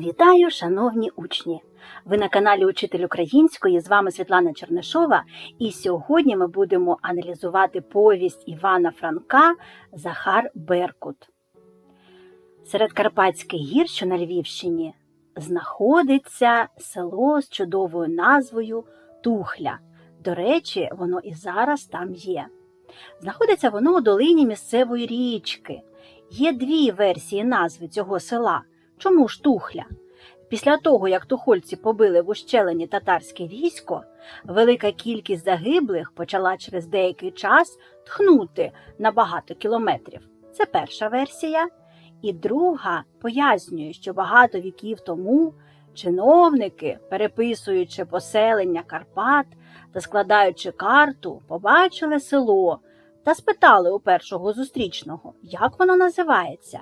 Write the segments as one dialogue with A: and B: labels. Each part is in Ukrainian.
A: Вітаю, шановні учні! Ви на каналі Учитель української. З вами Світлана Чернишова, і сьогодні ми будемо аналізувати повість Івана Франка Захар Беркут. Серед Карпатських гір, що на Львівщині, знаходиться село з чудовою назвою Тухля. До речі, воно і зараз там є. Знаходиться воно у долині місцевої річки. Є дві версії назви цього села. Чому ж Тухля? Після того, як тухольці побили в ущелині татарське військо, велика кількість загиблих почала через деякий час тхнути на багато кілометрів. Це перша версія. І друга пояснює, що багато віків тому чиновники, переписуючи поселення Карпат та складаючи карту, побачили село та спитали у першого зустрічного, як воно називається.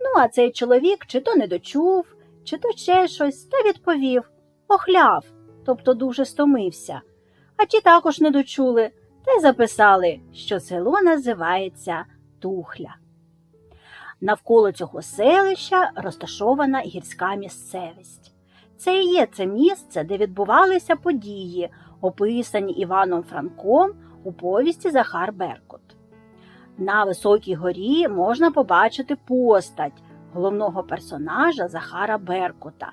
A: Ну, а цей чоловік чи то не дочув, чи то ще щось, та відповів охляв, тобто дуже стомився. А ті також не дочули та й записали, що село називається Тухля. Навколо цього селища розташована гірська місцевість. Це і є це місце, де відбувалися події, описані Іваном Франком у повісті Захар Беркут. На високій горі можна побачити постать головного персонажа Захара Беркута.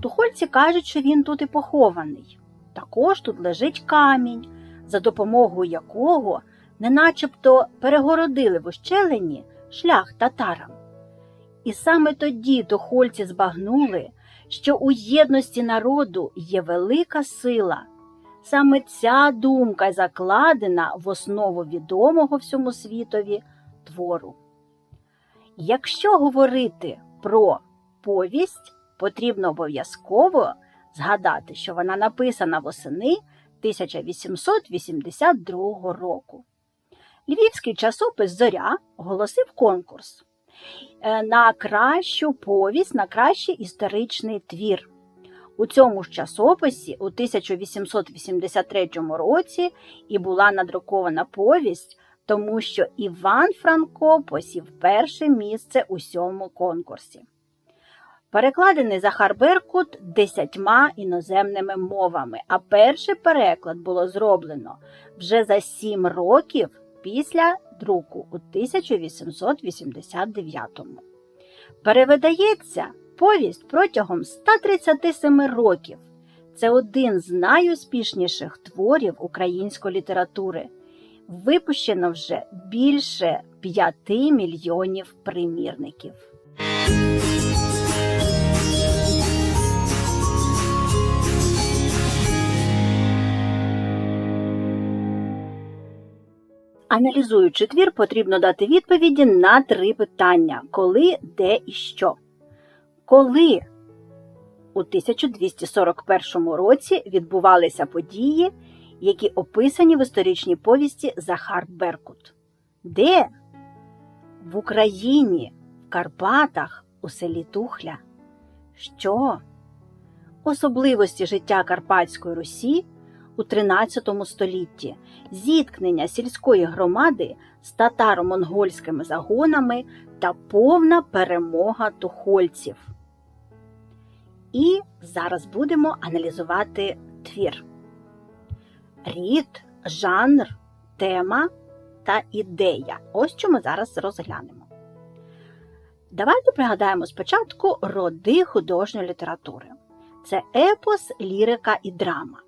A: Тухольці кажуть, що він тут і похований. Також тут лежить камінь, за допомогою якого не начебто перегородили в ущелині шлях татарам. І саме тоді тухольці збагнули, що у єдності народу є велика сила. Саме ця думка закладена в основу відомого всьому світові твору. Якщо говорити про повість, потрібно обов'язково згадати, що вона написана восени 1882 року. Львівський часопис Зоря оголосив конкурс е, на кращу повість, на кращий історичний твір. У цьому ж часописі у 1883 році і була надрукована повість, тому що Іван Франко посів перше місце у сьому конкурсі. Перекладений Захар Беркут десятьма іноземними мовами, а перший переклад було зроблено вже за сім років після друку у 1889-му. Перевидається повість протягом 137 років. Це один з найуспішніших творів української літератури. Випущено вже більше 5 мільйонів примірників. Аналізуючи твір, потрібно дати відповіді на три питання: коли, де і що. Коли у 1241 році відбувалися події, які описані в історичній повісті Захар Беркут. Де? В Україні, в Карпатах, у селі Тухля. Що? Особливості життя Карпатської Русі у 13 столітті, зіткнення сільської громади з татаро-монгольськими загонами та повна перемога тухольців. І зараз будемо аналізувати твір. Рід, жанр, тема та ідея. Ось що ми зараз розглянемо. Давайте пригадаємо спочатку роди художньої літератури. Це епос, лірика і драма.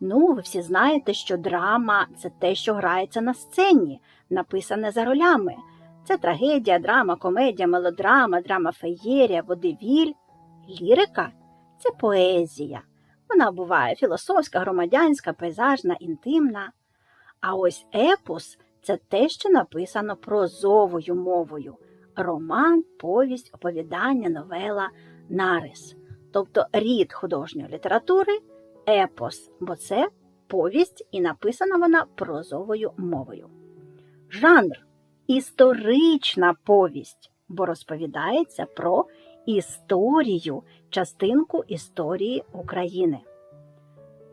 A: Ну, ви всі знаєте, що драма це те, що грається на сцені, написане за ролями. Це трагедія, драма, комедія, мелодрама, драма феєрія, водевіль. Лірика це поезія. Вона буває філософська, громадянська, пейзажна, інтимна. А ось епос це те, що написано прозовою мовою роман, повість, оповідання, новела, нарис. Тобто рід художньої літератури епос, бо це повість і написана вона прозовою мовою. Жанр історична повість, бо розповідається про історію, частинку історії України.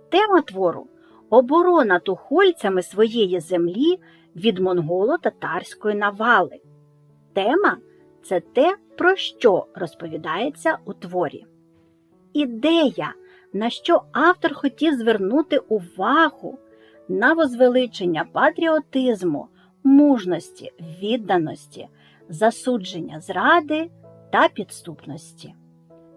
A: Тема твору оборона тухольцями своєї землі від монголо-татарської навали. Тема це те, про що розповідається у творі. Ідея, на що автор хотів звернути увагу на возвеличення патріотизму, мужності, відданості, засудження зради та підступності.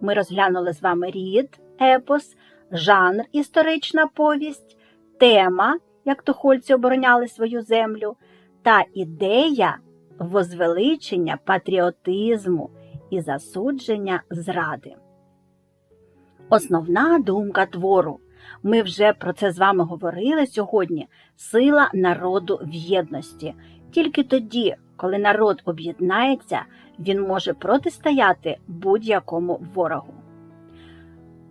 A: Ми розглянули з вами рід, епос, жанр історична повість, тема, як тухольці обороняли свою землю, та ідея возвеличення патріотизму і засудження зради. Основна думка твору. Ми вже про це з вами говорили сьогодні. Сила народу в єдності. Тільки тоді, коли народ об'єднається, він може протистояти будь-якому ворогу.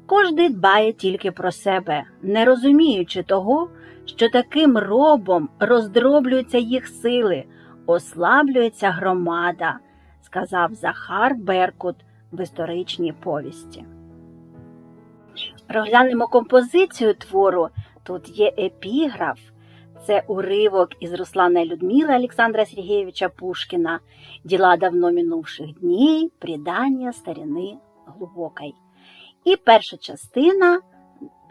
A: Кожний дбає тільки про себе, не розуміючи того, що таким робом роздроблюються їх сили, ослаблюється громада, сказав Захар Беркут в історичній повісті. Розглянемо композицію твору. Тут є епіграф, це уривок із Руслана і Людмили Олександра Сергійовича Пушкіна, діла давно минувших днів, предання старини глибокої. І перша частина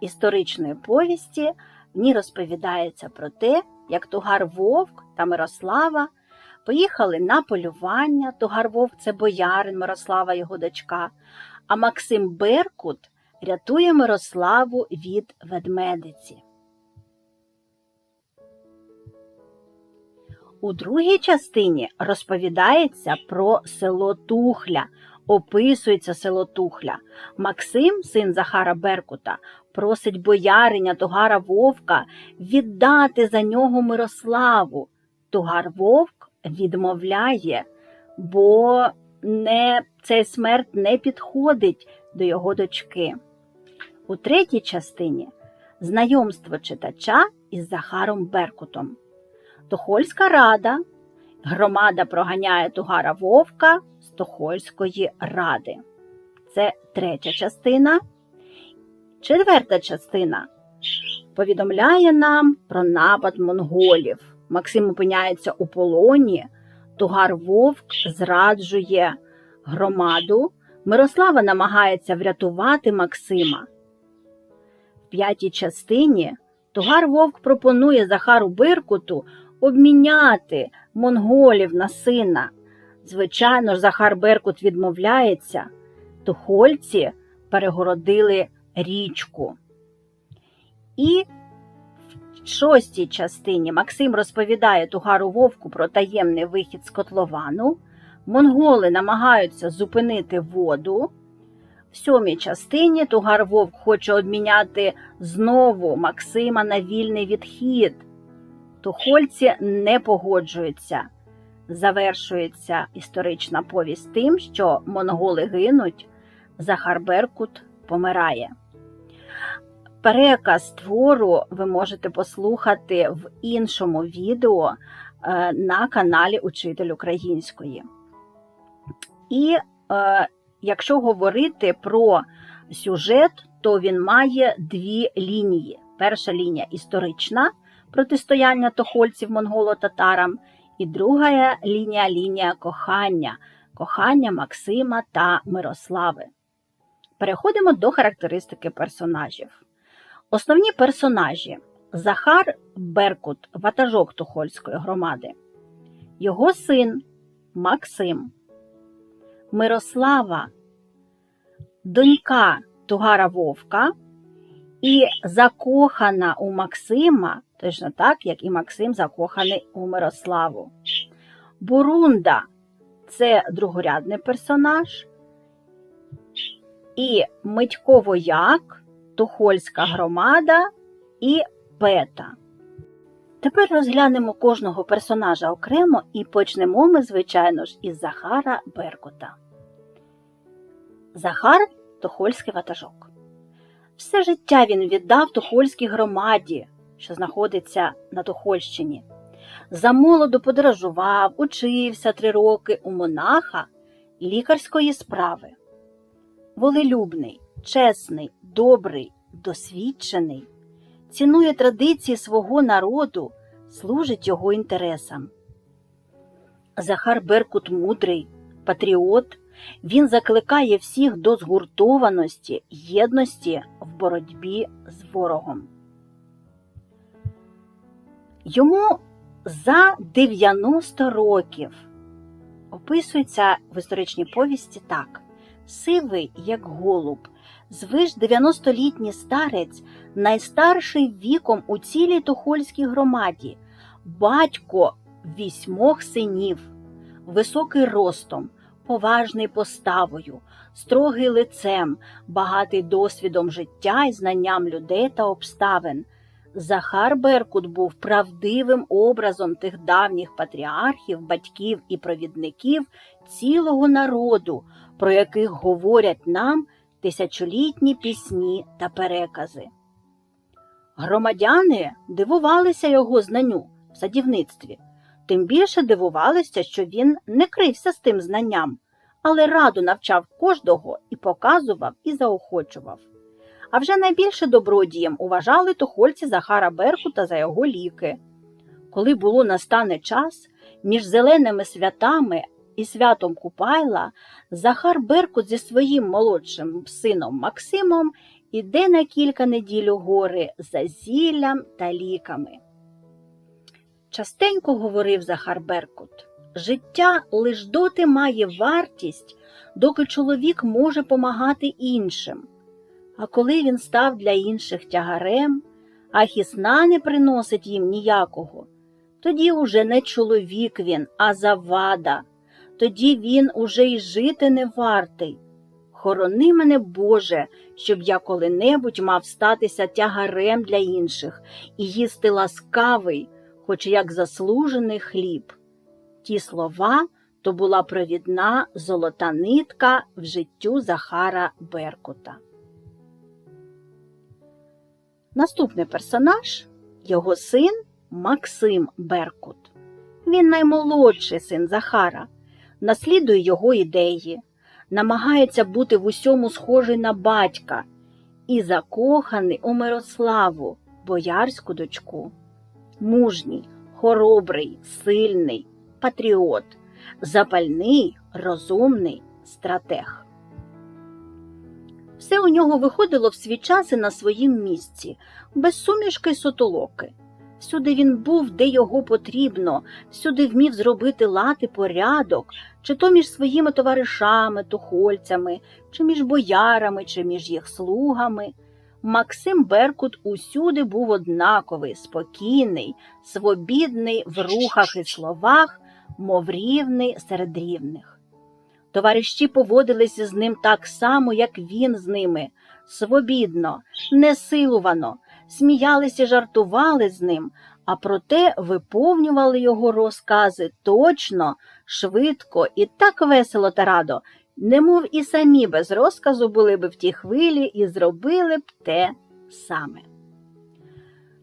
A: історичної повісті в ній розповідається про те, як Тугар Вовк та Мирослава поїхали на полювання. Тугар Вовк це боярин Мирослава, його дочка, а Максим Беркут рятує Мирославу від ведмедиці. У другій частині розповідається про село Тухля, описується село Тухля. Максим, син Захара Беркута, просить бояриня Тугара Вовка віддати за нього Мирославу. Тугар Вовк відмовляє, бо не, цей смерть не підходить до його дочки. У третій частині знайомство читача із Захаром Беркутом. Тохольська рада. Громада проганяє Тугара Вовка з Тохольської ради. Це третя частина. Четверта частина повідомляє нам про напад монголів. Максим опиняється у полоні, Тугар Вовк зраджує громаду. Мирослава намагається врятувати Максима. В п'ятій частині Тугар Вовк пропонує Захару Беркуту обміняти монголів на сина. Звичайно ж, Захар Беркут відмовляється, тухольці перегородили річку. І в шостій частині Максим розповідає Тугару Вовку про таємний вихід з котловану. Монголи намагаються зупинити воду. В сьомій частині Тугар Вовк хоче обміняти знову Максима на вільний відхід. Тухольці не погоджуються. Завершується історична повість тим, що монголи гинуть, Захар Беркут помирає. Переказ твору ви можете послухати в іншому відео е, на каналі Учитель Української. І е, якщо говорити про сюжет, то він має дві лінії. Перша лінія історична протистояння тохольців монголо-татарам, і друга лінія лінія кохання, кохання Максима та Мирослави. Переходимо до характеристики персонажів. Основні персонажі Захар Беркут, ватажок Тухольської громади, його син Максим, Мирослава, донька Тугара Вовка і закохана у Максима, точно так, як і Максим закоханий у Мирославу. Бурунда це другорядний персонаж. І Митько Вояк, Тухольська громада і Пета. Тепер розглянемо кожного персонажа окремо і почнемо ми, звичайно ж, із Захара Беркута. Захар Тухольський ватажок. Все життя він віддав Тухольській громаді, що знаходиться на Тухольщині. Замолоду подорожував, учився три роки у монаха лікарської справи. Волелюбний, чесний, добрий, досвідчений, цінує традиції свого народу, служить його інтересам. Захар Беркут мудрий, патріот. Він закликає всіх до згуртованості, єдності в боротьбі з ворогом. Йому за 90 років. Описується в історичній повісті так: сивий, як голуб, звиш 90-літній старець, найстарший віком у цілій тухольській громаді, батько вісьмох синів, високий ростом, поважний поставою, строгий лицем, багатий досвідом життя і знанням людей та обставин. Захар Беркут був правдивим образом тих давніх патріархів, батьків і провідників цілого народу, про яких говорять нам тисячолітні пісні та перекази. Громадяни дивувалися його знанню в садівництві, тим більше дивувалися, що він не крився з тим знанням, але раду навчав кожного і показував, і заохочував. А вже найбільше добродієм уважали тухольці Захара Беркута за його ліки. Коли було настане час, між зеленими святами і святом Купайла Захар Беркут зі своїм молодшим сином Максимом іде на кілька неділь у гори за зіллям та ліками. Частенько говорив Захар Беркут, життя лиш доти має вартість, доки чоловік може помагати іншим. А коли він став для інших тягарем, а хісна не приносить їм ніякого, тоді уже не чоловік він, а завада, тоді він уже й жити не вартий. Хорони мене, Боже, щоб я коли-небудь мав статися тягарем для інших і їсти ласкавий, хоч як заслужений хліб. Ті слова то була провідна золота нитка в життю Захара Беркута. Наступний персонаж його син Максим Беркут. Він наймолодший син Захара, наслідує його ідеї, намагається бути в усьому схожий на батька і закоханий у Мирославу, боярську дочку. Мужній, хоробрий, сильний, патріот, запальний, розумний стратег. Все у нього виходило в свій час і на своїм місці, без сумішки й сотолоки. Всюди він був, де його потрібно, всюди вмів зробити лад і порядок, чи то між своїми товаришами, тухольцями, чи між боярами, чи між їх слугами. Максим Беркут усюди був однаковий, спокійний, свобідний в рухах і словах, мов рівний серед рівних. Товариші поводилися з ним так само, як він з ними, свобідно, несилувано, сміялися, жартували з ним, а проте виповнювали його розкази точно, швидко і так весело та радо, немов і самі без розказу були б в тій хвилі і зробили б те саме.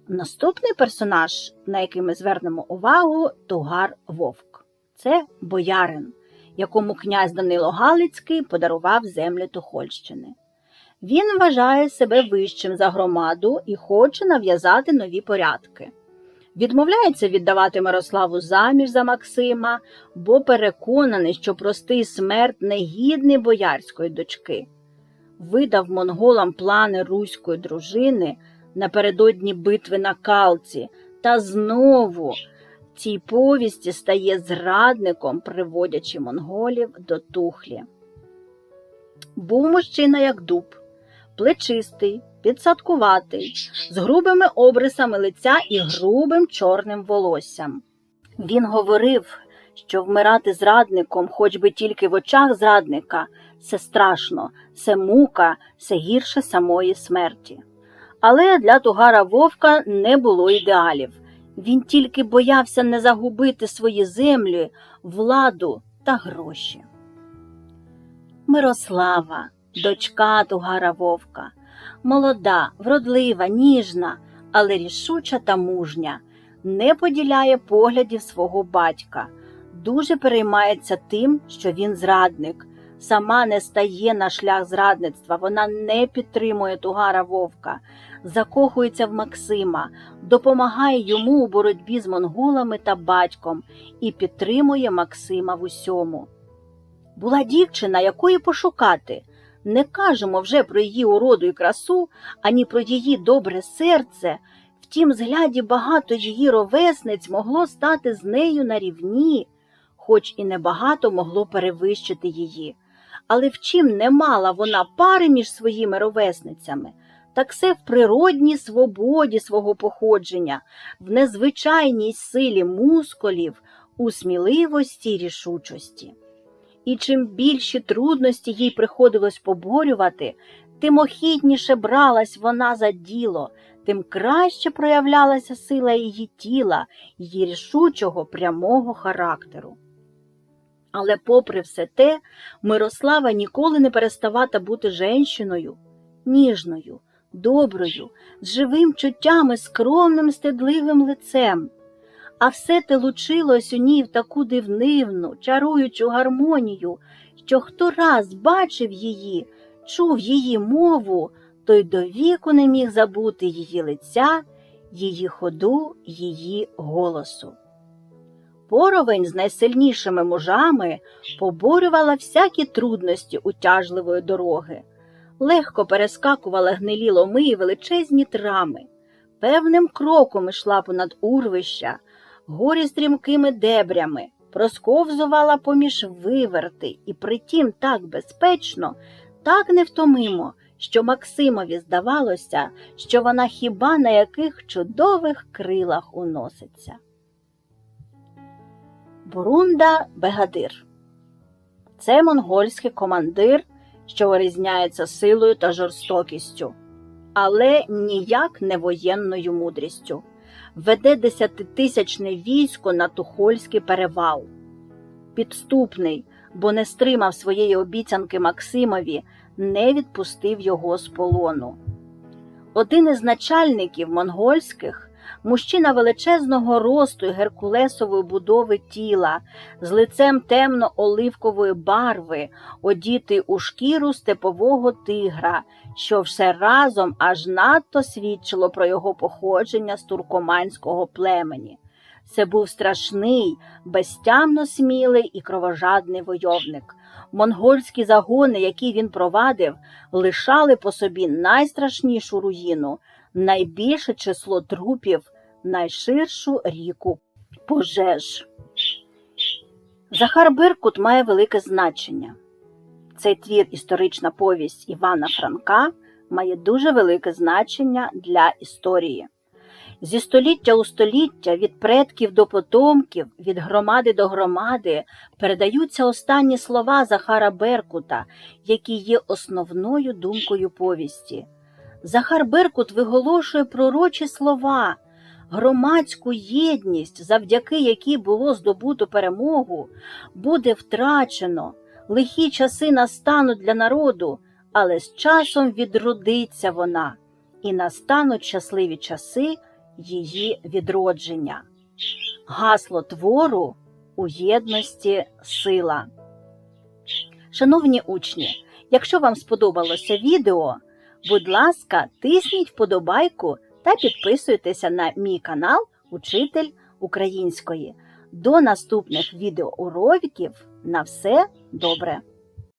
A: Наступний персонаж, на який ми звернемо увагу, Тугар Вовк. Це боярин якому князь Данило Галицький подарував землі Тухольщини. Він вважає себе вищим за громаду і хоче нав'язати нові порядки. Відмовляється віддавати Мирославу заміж за Максима, бо переконаний, що простий смерть не гідний боярської дочки. Видав монголам плани руської дружини напередодні битви на Калці та знову в цій повісті стає зрадником, приводячи монголів до тухлі. Був мужчина, як дуб, плечистий, підсадкуватий, з грубими обрисами лиця і грубим чорним волоссям. Він говорив, що вмирати зрадником, хоч би тільки в очах зрадника, це страшно, це мука, це гірше самої смерті. Але для тугара вовка не було ідеалів. Він тільки боявся не загубити свої землі, владу та гроші. Мирослава, дочка Тугара Вовка, молода, вродлива, ніжна, але рішуча та мужня, не поділяє поглядів свого батька, дуже переймається тим, що він зрадник, сама не стає на шлях зрадництва, вона не підтримує Тугара Вовка, закохується в Максима, допомагає йому у боротьбі з монголами та батьком і підтримує Максима в усьому. Була дівчина, якої пошукати. Не кажемо вже про її уроду і красу, ані про її добре серце. Втім, згляді багато її ровесниць могло стати з нею на рівні, хоч і небагато могло перевищити її. Але в чим не мала вона пари між своїми ровесницями, так все в природній свободі свого походження, в незвичайній силі мускулів, у сміливості й рішучості. І чим більші трудності їй приходилось поборювати, тим охідніше бралась вона за діло, тим краще проявлялася сила її тіла, її рішучого прямого характеру. Але, попри все те, Мирослава ніколи не переставата бути женщиною, ніжною, доброю, з живим чуттям і скромним стидливим лицем. А все те лучилось у ній в таку дивнивну, чаруючу гармонію, що хто раз бачив її, чув її мову, той до віку не міг забути її лиця, її ходу, її голосу. Поровень з найсильнішими мужами поборювала всякі трудності утяжливої дороги, легко перескакувала гнилі ломи і величезні трами, певним кроком йшла понад урвища, горі стрімкими дебрями, просковзувала поміж виверти і притім так безпечно, так невтомимо, що Максимові здавалося, що вона хіба на яких чудових крилах уноситься. Бурунда Бегадир це монгольський командир, що вирізняється силою та жорстокістю, але ніяк не воєнною мудрістю. Веде десятитисячне військо на Тухольський перевал. Підступний, бо не стримав своєї обіцянки Максимові, не відпустив його з полону. Один із начальників монгольських мужчина величезного росту й геркулесової будови тіла, з лицем темно-оливкової барви, одітий у шкіру степового тигра, що все разом аж надто свідчило про його походження з туркоманського племені. Це був страшний, безтямно смілий і кровожадний войовник. Монгольські загони, які він провадив, лишали по собі найстрашнішу руїну, найбільше число трупів, найширшу ріку пожеж. Захар Беркут має велике значення. Цей твір історична повість Івана Франка має дуже велике значення для історії. Зі століття у століття, від предків до потомків, від громади до громади передаються останні слова Захара Беркута, які є основною думкою повісті. Захар Беркут виголошує пророчі слова, громадську єдність, завдяки якій було здобуто перемогу, буде втрачено, лихі часи настануть для народу, але з часом відродиться вона, і настануть щасливі часи її відродження. Гасло твору у єдності сила. Шановні учні, якщо вам сподобалося відео, будь ласка, тисніть вподобайку та підписуйтеся на мій канал Учитель української. До наступних відеоуроків на все добре!